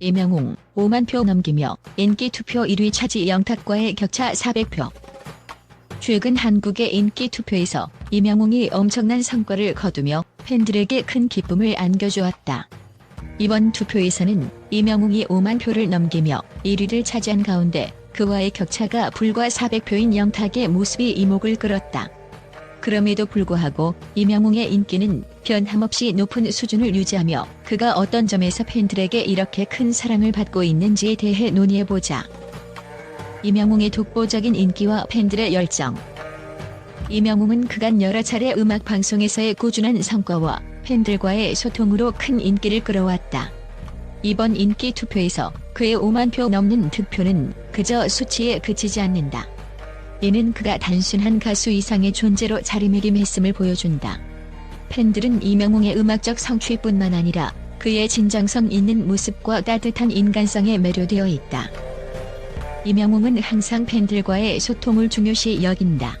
이명웅 5만 표 넘기며 인기 투표 1위 차지 영탁과의 격차 400표. 최근 한국의 인기 투표에서 이명웅이 엄청난 성과를 거두며 팬들에게 큰 기쁨을 안겨주었다. 이번 투표에서는 이명웅이 5만 표를 넘기며 1위를 차지한 가운데 그와의 격차가 불과 400표인 영탁의 모습이 이목을 끌었다. 그럼에도 불구하고 이명웅의 인기는 변함없이 높은 수준을 유지하며 그가 어떤 점에서 팬들에게 이렇게 큰 사랑을 받고 있는지에 대해 논의해보자. 이명웅의 독보적인 인기와 팬들의 열정. 이명웅은 그간 여러 차례 음악 방송에서의 꾸준한 성과와 팬들과의 소통으로 큰 인기를 끌어왔다. 이번 인기 투표에서 그의 5만 표 넘는 득표는 그저 수치에 그치지 않는다. 이는 그가 단순한 가수 이상의 존재로 자리매김했음을 보여준다. 팬들은 이명웅의 음악적 성취뿐만 아니라 그의 진정성 있는 모습과 따뜻한 인간성에 매료되어 있다. 이명웅은 항상 팬들과의 소통을 중요시 여긴다.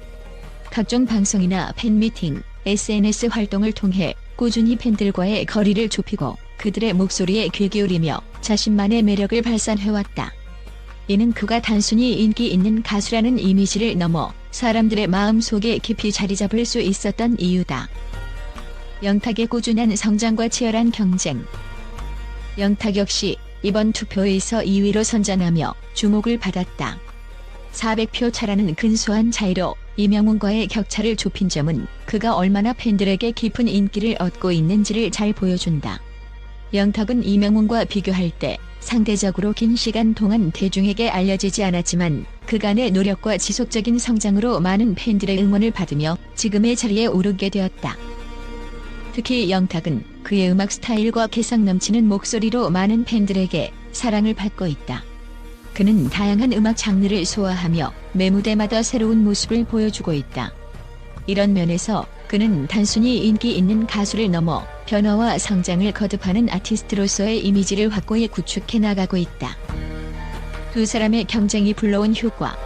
각종 방송이나 팬미팅, SNS 활동을 통해 꾸준히 팬들과의 거리를 좁히고 그들의 목소리에 귀 기울이며 자신만의 매력을 발산해왔다. 이는 그가 단순히 인기 있는 가수라는 이미지를 넘어 사람들의 마음 속에 깊이 자리 잡을 수 있었던 이유다. 영탁의 꾸준한 성장과 치열한 경쟁. 영탁 역시 이번 투표에서 2위로 선전하며 주목을 받았다. 400표 차라는 근소한 차이로 이명웅과의 격차를 좁힌 점은 그가 얼마나 팬들에게 깊은 인기를 얻고 있는지를 잘 보여준다. 영탁은 이명웅과 비교할 때 상대적으로 긴 시간 동안 대중에게 알려지지 않았지만 그간의 노력과 지속적인 성장으로 많은 팬들의 응원을 받으며 지금의 자리에 오르게 되었다. 특히 영탁은 그의 음악 스타일과 개성 넘치는 목소리로 많은 팬들에게 사랑을 받고 있다. 그는 다양한 음악 장르를 소화하며 매 무대마다 새로운 모습을 보여주고 있다. 이런 면에서 그는 단순히 인기 있는 가수를 넘어 변화와 성장을 거듭하는 아티스트로서의 이미지를 확고히 구축해 나가고 있다. 두 사람의 경쟁이 불러온 효과.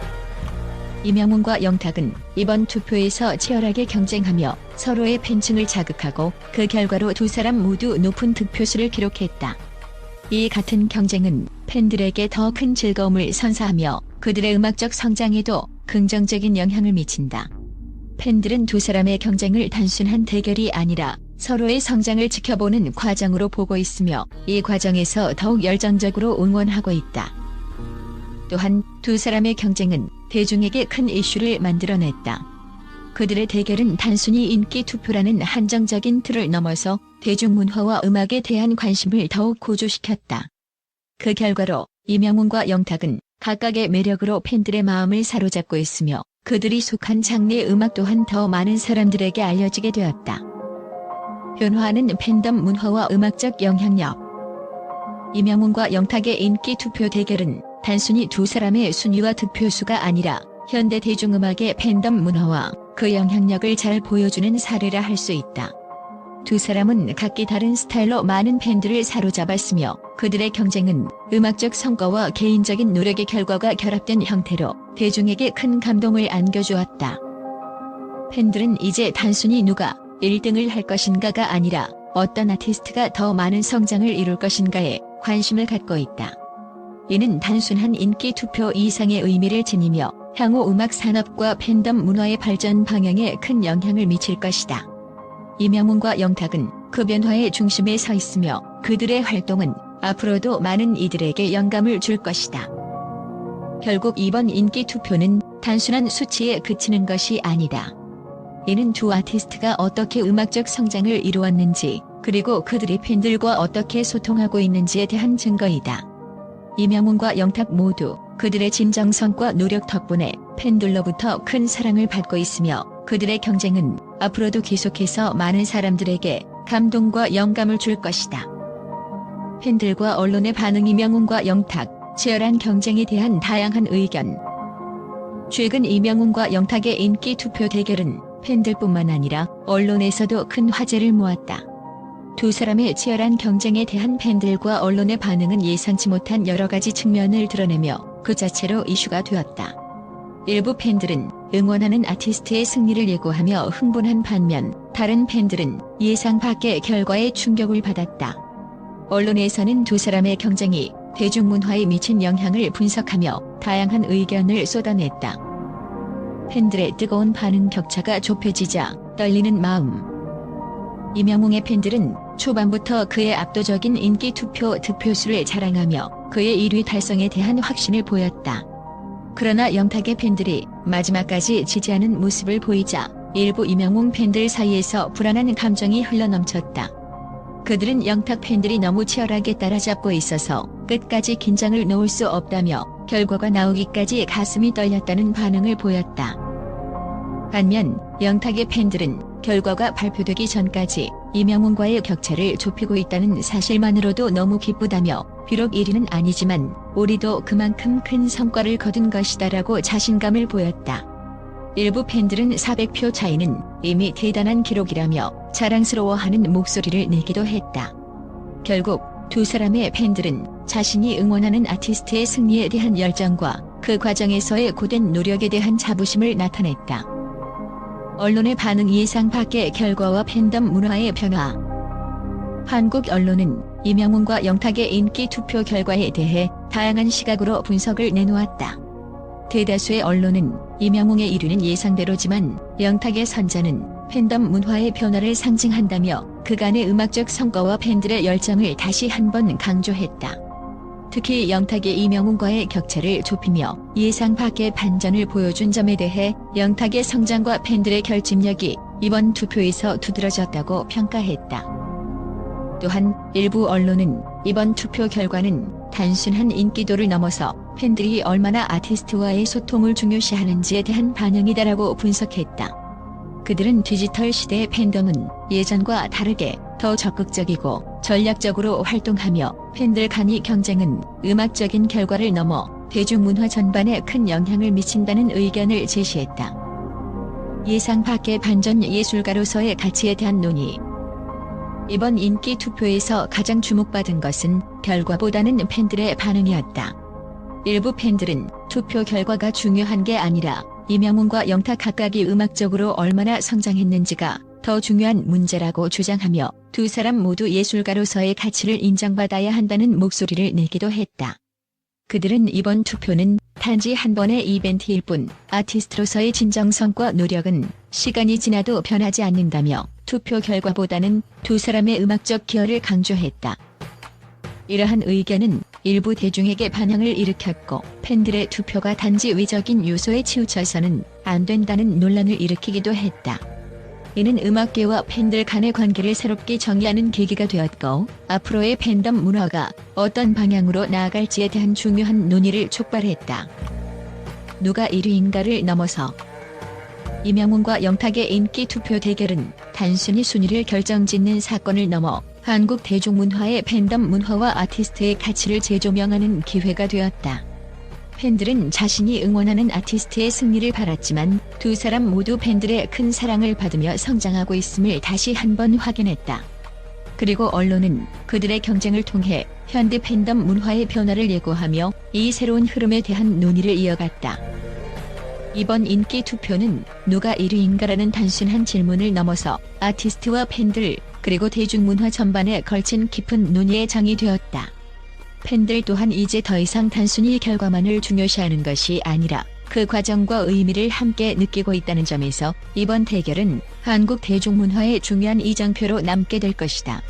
이명웅과 영탁은 이번 투표에서 치열하게 경쟁하며 서로의 팬층을 자극하고 그 결과로 두 사람 모두 높은 득표수를 기록했다. 이 같은 경쟁은 팬들에게 더 큰 즐거움을 선사하며 그들의 음악적 성장에도 긍정적인 영향을 미친다. 팬들은 두 사람의 경쟁을 단순한 대결이 아니라 서로의 성장을 지켜보는 과정으로 보고 있으며 이 과정에서 더욱 열정적으로 응원하고 있다. 또한 두 사람의 경쟁은 대중에게 큰 이슈를 만들어냈다. 그들의 대결은 단순히 인기 투표라는 한정적인 틀을 넘어서 대중문화와 음악에 대한 관심을 더욱 고조시켰다. 그 결과로 이명웅과 영탁은 각각의 매력으로 팬들의 마음을 사로잡고 있으며 그들이 속한 장르의 음악 또한 더 많은 사람들에게 알려지게 되었다. 변화하는 팬덤 문화와 음악적 영향력 이명웅과 영탁의 인기 투표 대결은 단순히 두 사람의 순위와 득표수가 아니라 현대 대중음악의 팬덤 문화와 그 영향력을 잘 보여주는 사례라 할 수 있다. 두 사람은 각기 다른 스타일로 많은 팬들을 사로잡았으며 그들의 경쟁은 음악적 성과와 개인적인 노력의 결과가 결합된 형태로 대중에게 큰 감동을 안겨주었다. 팬들은 이제 단순히 누가 1등을 할 것인가가 아니라 어떤 아티스트가 더 많은 성장을 이룰 것인가에 관심을 갖고 있다. 이는 단순한 인기 투표 이상의 의미를 지니며 향후 음악 산업과 팬덤 문화의 발전 방향에 큰 영향을 미칠 것이다. 이명웅과 영탁은 그 변화의 중심에 서 있으며 그들의 활동은 앞으로도 많은 이들에게 영감을 줄 것이다. 결국 이번 인기 투표는 단순한 수치에 그치는 것이 아니다. 이는 두 아티스트가 어떻게 음악적 성장을 이루었는지 그리고 그들이 팬들과 어떻게 소통하고 있는지에 대한 증거이다. 이명웅과 영탁 모두 그들의 진정성과 노력 덕분에 팬들로부터 큰 사랑을 받고 있으며 그들의 경쟁은 앞으로도 계속해서 많은 사람들에게 감동과 영감을 줄 것이다. 팬들과 언론의 반응 이명웅과 영탁, 치열한 경쟁에 대한 다양한 의견. 최근 이명웅과 영탁의 인기 투표 대결은 팬들뿐만 아니라 언론에서도 큰 화제를 모았다. 두 사람의 치열한 경쟁에 대한 팬들과 언론의 반응은 예상치 못한 여러 가지 측면을 드러내며 그 자체로 이슈가 되었다. 일부 팬들은 응원하는 아티스트의 승리를 예고하며 흥분한 반면 다른 팬들은 예상 밖의 결과에 충격을 받았다. 언론에서는 두 사람의 경쟁이 대중문화에 미친 영향을 분석하며 다양한 의견을 쏟아냈다. 팬들의 뜨거운 반응 격차가 좁혀지자 떨리는 마음. 이명웅의 팬들은 초반부터 그의 압도적인 인기 투표 득표수를 자랑하며 그의 1위 달성에 대한 확신을 보였다. 그러나 영탁의 팬들이 마지막까지 지지하는 모습을 보이자 일부 이명웅 팬들 사이에서 불안한 감정이 흘러넘쳤다. 그들은 영탁 팬들이 너무 치열하게 따라잡고 있어서 끝까지 긴장을 놓을 수 없다며 결과가 나오기까지 가슴이 떨렸다는 반응을 보였다. 반면 영탁의 팬들은 결과가 발표되기 전까지 이명웅과의 격차를 좁히고 있다는 사실만으로도 너무 기쁘다며 비록 1위는 아니지만 우리도 그만큼 큰 성과를 거둔 것이다라고 자신감을 보였다. 일부 팬들은 400표 차이는 이미 대단한 기록이라며 자랑스러워하는 목소리를 내기도 했다. 결국 두 사람의 팬들은 자신이 응원하는 아티스트의 승리에 대한 열정과 그 과정에서의 고된 노력에 대한 자부심을 나타냈다. 언론의 반응 예상 밖의 결과와 팬덤 문화의 변화. 한국 언론은 이명웅과 영탁의 인기 투표 결과에 대해 다양한 시각으로 분석을 내놓았다. 대다수의 언론은 이명웅의 1위는 예상대로지만 영탁의 선자는 팬덤 문화의 변화를 상징한다며 그간의 음악적 성과와 팬들의 열정을 다시 한번 강조했다. 특히 영탁의 이명웅과의 격차를 좁히며 예상 밖의 반전을 보여준 점에 대해 영탁의 성장과 팬들의 결집력이 이번 투표에서 두드러졌다고 평가했다. 또한 일부 언론은 이번 투표 결과는 단순한 인기도를 넘어서 팬들이 얼마나 아티스트와의 소통을 중요시하는지에 대한 반영이다라고 분석했다. 그들은 디지털 시대의 팬덤은 예전과 다르게 더 적극적이고 전략적으로 활동하며 팬들 간의 경쟁은 음악적인 결과를 넘어 대중문화 전반에 큰 영향을 미친다는 의견을 제시했다. 예상 밖의 반전 예술가로서의 가치에 대한 논의 이번 인기 투표에서 가장 주목받은 것은 결과보다는 팬들의 반응이었다. 일부 팬들은 투표 결과가 중요한 게 아니라 이명웅과 영탁 각각이 음악적으로 얼마나 성장했는지가 더 중요한 문제라고 주장하며 두 사람 모두 예술가로서의 가치를 인정받아야 한다는 목소리를 내기도 했다. 그들은 이번 투표는 단지 한 번의 이벤트일 뿐 아티스트로서의 진정성과 노력은 시간이 지나도 변하지 않는다며 투표 결과보다는 두 사람의 음악적 기여를 강조했다. 이러한 의견은 일부 대중에게 반향을 일으켰고 팬들의 투표가 단지 외적인 요소에 치우쳐서는 안 된다는 논란을 일으키기도 했다. 이는 음악계와 팬들 간의 관계를 새롭게 정의하는 계기가 되었고 앞으로의 팬덤 문화가 어떤 방향으로 나아갈지에 대한 중요한 논의를 촉발했다. 누가 1위인가를 넘어서 이명웅과 영탁의 인기 투표 대결은 단순히 순위를 결정짓는 사건을 넘어 한국 대중문화의 팬덤 문화와 아티스트의 가치를 재조명하는 기회가 되었다. 팬들은 자신이 응원하는 아티스트의 승리를 바랐지만 두 사람 모두 팬들의 큰 사랑을 받으며 성장하고 있음을 다시 한번 확인했다. 그리고 언론은 그들의 경쟁을 통해 현대 팬덤 문화의 변화를 예고하며 이 새로운 흐름에 대한 논의를 이어갔다. 이번 인기 투표는 누가 1위인가라는 단순한 질문을 넘어서 아티스트와 팬들 그리고 대중문화 전반에 걸친 깊은 논의의 장이 되었다. 팬들 또한 이제 더 이상 단순히 결과만을 중요시하는 것이 아니라 그 과정과 의미를 함께 느끼고 있다는 점에서 이번 대결은 한국 대중문화의 중요한 이정표로 남게 될 것이다.